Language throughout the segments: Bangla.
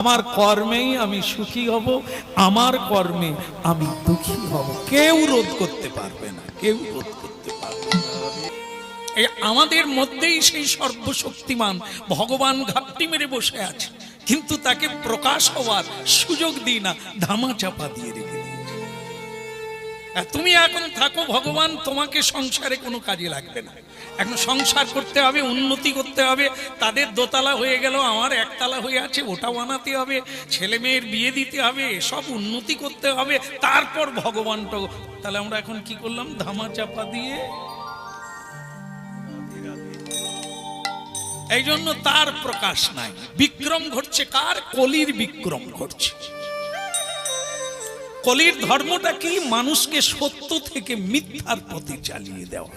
আমার কর্মেই আমি সুখী হব, আমার কর্মে আমি দুঃখী হব। কেউ রোধ করতে পারবে না, কেউ রোধ করতে পারবে এই আমাদের মধ্যেই সেই সর্বশক্তিমান ভগবান ঘাপটি মেরে বসে আছে, কিন্তু তাকে প্রকাশ হওয়ার সুযোগ দিই না, ধামা চাপা দিয়ে রেখে তুমি এখন থাকো, ভগবান, তোমাকে সংসারে কোনো কাজে লাগবে না। এখন সংসার করতে হবে, উন্নতি করতে হবে। তাদের দোতলা হয়ে গেল, আমার একতলা হয়ে আছে ওটা বানাতে হবে। ছেলে মেয়ের বিয়ে দিতে হবে, সব উন্নতি করতে হবে, তারপর ভগবানটা তাহলে আমরা এখন কি করলাম? ধামা চাপা দিয়ে এই জন্য তার প্রকাশ নাই। বিক্রম ঘটছে কার? কলির বিক্রম ঘটছে। কলির ধর্মটা কি মানুষকে সত্য থেকে মিথ্যার পথে চালিয়ে দেওয়া।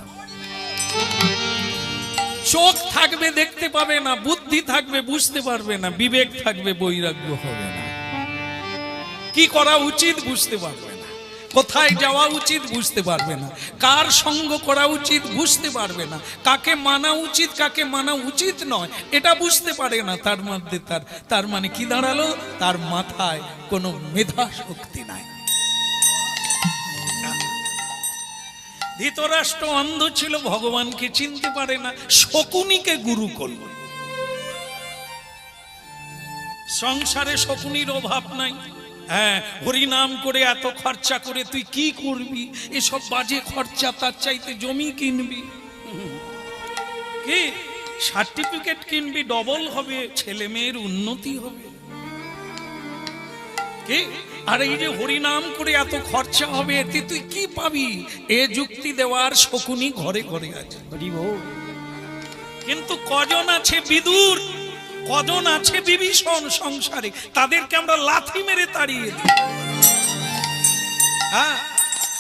চোখ থাকবে, দেখতে পাবে না, বুদ্ধি থাকবে, বুঝতে পারবে না, বিবেক থাকবে, বৈরাগ্য হবে না। কি করা উচিত বুঝতে পারবে না। কোথায় যাওয়া উচিত বুঝতে পারবে না। কার সঙ্গ করা উচিত বুঝতে পারবে না। কাকে মানা উচিত, কাকে মানা উচিত নয়, এটা বুঝতে পারে না। তার মধ্যে তার তার মানে কি দাঁড়াল? তার মাথায় কোনো মেধা শক্তি নাই। ধৃতরাষ্ট্র অন্ধ ছিল, ভগবানকে চিনতে পারে না, শকুনিকে গুরু করল। সংসারে শকুনির অভাব নাই। হ্যাঁ হরিনাম করে এত খরচা করে তুই কি করবি? এসব বাজে খরচা, তার চাইতে জমি কিনবি। কি? সার্টিফিকেট কিনবি ডবল হবে ছেলে মেয়ের উন্নতি হবে। কি? আর এই যে হরিনাম করে এত খরচা হবে এতে তুই কি পাবি? এ যুক্তি দেওয়ার শকুনি ঘরে ঘরে আছে। কিন্তু কজন আছে বিদুর? কজন আছে বিভীষণ সংসারে? তাদেরকে আমরা লাথি মেরে তাড়িয়ে দিই। হ্যাঁ?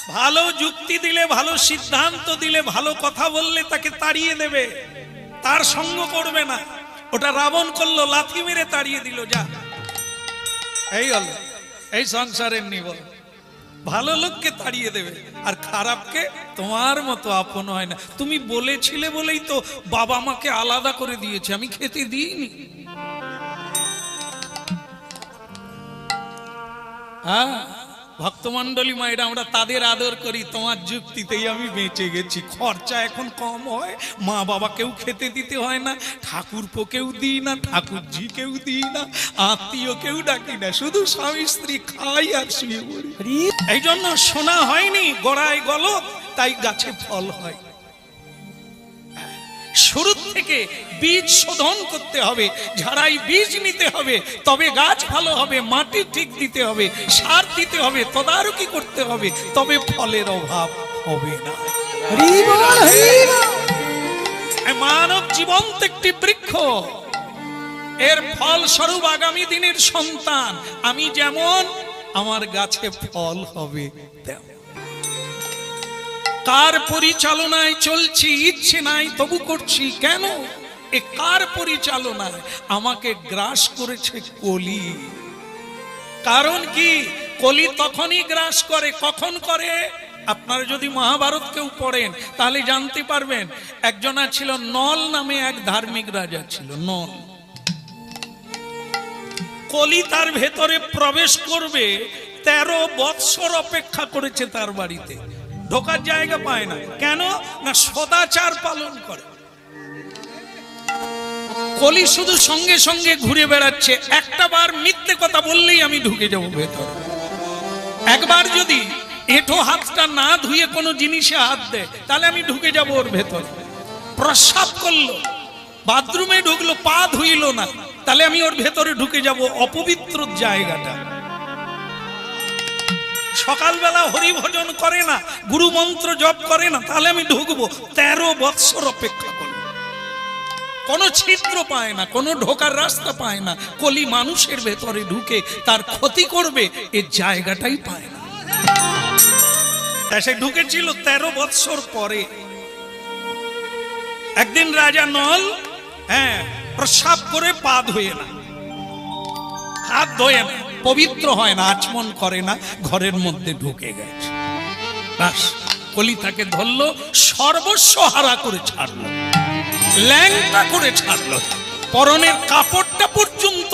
ভালো যুক্তি দিলে ভালো সিদ্ধান্ত দিলে ভালো কথা বললে তাকে তাড়িয়ে দেবে। তার সঙ্গ করবে না। ওটা রাবণ করল লাথি মেরে তাড়িয়ে দিল যা। এই হলো। এই সংসারের নিবল ভালো লোককে তাড়িয়ে দেবে, আর খারাপকে তোমার মতো আপন হয় না। তুমি বলেছিলে বলেই তো বাবা মাকে আলাদা করে দিয়েছে, আমি খেতে দিইনি। হ্যাঁ? ভক্তমন্ডলী মায়েরা, আমরা তাদের আদর করি। তোমার যুক্তিতেই আমি বেঁচে গেছি। খরচা এখন কম হয়। মা বাবাকেও খেতে দিতে হয় না। ঠাকুর পোকেও দিই না, ঠাকুরজি কেউ দিই না। আত্মীয় কেউ ডাকি না, শুধু স্বামী স্ত্রী খাই আর শুয়ে পড়ি। এই জন্য শোনা হয়নি, গড়ায় গলত, তাই গাছে ফল হয়। শুরু থেকে বীজ শোধন করতে হবে ঝাড়াই বীজ নিতে হবে তবে গাছ ভালো হবে মাটি ঠিক দিতে হবে সার দিতে হবে তদারকি করতে হবে তবে ফলের অভাব হবে না। মানব জীবন্ত একটি বৃক্ষ। এর ফল স্বরূপ আগামী দিনের সন্তান আমি যেমন আমার গাছে ফল হবে তেমন। কার পরিচালনায় চলছি, ইচ্ছে নাই, তবু করছি কেন? এ কার পরিচালনায়? আমাকে গ্রাস করেছে কলি। কারণ কি? কলি তখনই গ্রাস করে, কখন করে? আপনারা যদি মহাভারত কেউ পড়েন, তাহলে জানতে পারবেন, একজনা ছিল নল নামে এক ধার্মিক রাজা ছিল, নল। কলি তার ভেতরে প্রবেশ করবে, তেরো বৎসর অপেক্ষা করেছে তার বাড়িতে। ঢোকার জায়গা পায় না। কেন? না সদাচার পালন করে। কলি শুধু সঙ্গে সঙ্গে ঘুরে বেড়াচ্ছে। একটা বার মিথ্যে কথা বললেই আমি ঢুকে যাব ভেতর। একবার যদি এঁঠো হাতটা না ধুয়ে কোনো জিনিসে হাত দেয়, তাহলে আমি ঢুকে যাব ওর ভেতর। প্রস্রাব করল। বাথরুমে ঢুকলো, পা ধুইলো না, তাহলে আমি ওর ভেতরে ঢুকে যাব। অপবিত্র জায়গাটা। সকালবেলা হরি ভজন করে না, গুরু মন্ত্র জপ করে না, তাহলে আমি ঢুকবো। তেরো বৎসর অপেক্ষা করি কোনো ছিদ্র পায় না, কোনো ঢোকার রাস্তা পায় না, কলি মানুষের ভেতরে ঢুকে তার ক্ষতি করবে এর জায়গাটাই পায় না। সে ঢুকেছিল তেরো বৎসর পরে। একদিন রাজা নল হ্যাঁ প্রসাব করে পা ধুয়ে না হাত ধোয়ে না। পবিত্র হয় না, আচমন করে না, ঘরের মধ্যে ঢুকে গেছে। কলিতাকে কলি ধরলো, সর্বস্ব হারা করে ছাড়লো, ল্যাংটা করে ছাড়লো। পরনের কাপড়টা পর্যন্ত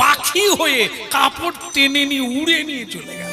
পাখি হয়ে কাপড় টেনে নিয়ে উড়ে নিয়ে চলে গেল।